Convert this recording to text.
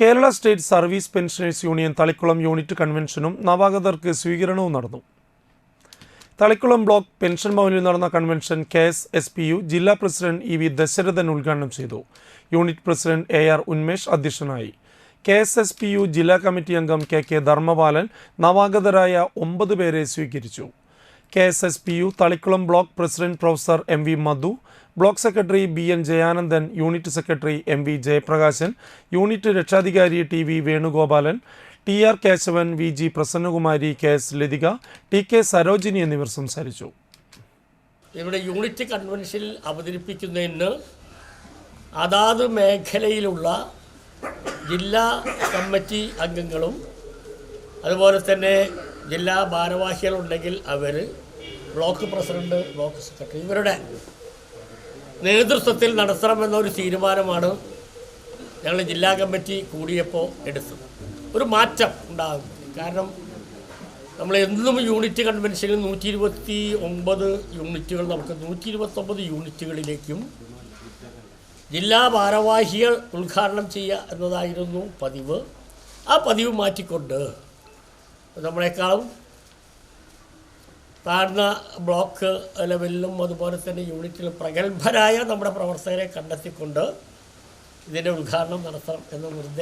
Kerala state service pensioners union Thalikkulam unit കൺവെൻഷനും നവാഗതർക്ക് സ്വീകരണവും നടന്നു. തളിക്കുളം ബ്ലോക്ക് പെൻഷൻ ഭവനിൽ നടന്ന convention K S S P U ജില്ലാ പ്രസിഡന്റ് ഇ വി ദശരഥൻ ഉദ്ഘാടനം ചെയ്തു. Unit president A R Unmesh അധ്യക്ഷനായി. K S S P U ജില്ലാ കമ്മിറ്റി അംഗം കെ കെ ധർമ്മപാലൻ നവാഗതരായ ഒമ്പത് പേരെ സ്വീകരിച്ചു. K S S P U Thalikkulam block president professor M V Madhu block secretary B N Jayanandan unit secretary M V Jayaprakashan unit രക്ഷാധികാരി T V Venugopalan T R Keshavan V G Prasannakumari K S Lathika T K Sarojini എന്നിവർ സംസാരിച്ചു. ഇവിടെ unit കൺവെൻഷനിൽ അവതരിപ്പിക്കുന്നതിന് അതാത് മേഖലയിലുള്ള ജില്ലാ committee അംഗങ്ങളും അതുപോലെ തന്നെ ജില്ലാ ഭാരവാഹികളുണ്ടെങ്കിൽ അവർ ബ്ലോക്ക് പ്രസിഡന്റ് ബ്ലോക്ക് സെക്രട്ടറി ഇവരുടെ നേതൃത്വത്തിൽ നടത്തണമെന്നൊരു തീരുമാനമാണ് ഞങ്ങൾ ജില്ലാ കമ്മിറ്റി കൂടിയപ്പോൾ എടുത്തത്. ഒരു മാറ്റം ഉണ്ടാകും. കാരണം നമ്മൾ എന്നും യൂണിറ്റ് കൺവെൻഷനിൽ നൂറ്റി ഇരുപത്തി ഒമ്പത് യൂണിറ്റുകൾ നമുക്ക് നൂറ്റി ഇരുപത്തൊമ്പത് യൂണിറ്റുകളിലേക്കും ജില്ലാ ഭാരവാഹികൾ ഉദ്ഘാടനം ചെയ്യുക എന്നതായിരുന്നു പതിവ്. ആ പതിവ് മാറ്റിക്കൊണ്ട് നമ്മളെക്കാളും താഴ്ന്ന ബ്ലോക്ക് ലെവലിലും അതുപോലെ തന്നെ യൂണിറ്റിലും പ്രഗത്ഭരായ നമ്മുടെ പ്രവർത്തകരെ കണ്ടെത്തിക്കൊണ്ട് ഇതിന്റെ ഉദ്ഘാടനം നടത്തണം എന്ന നിർദ്ദേശം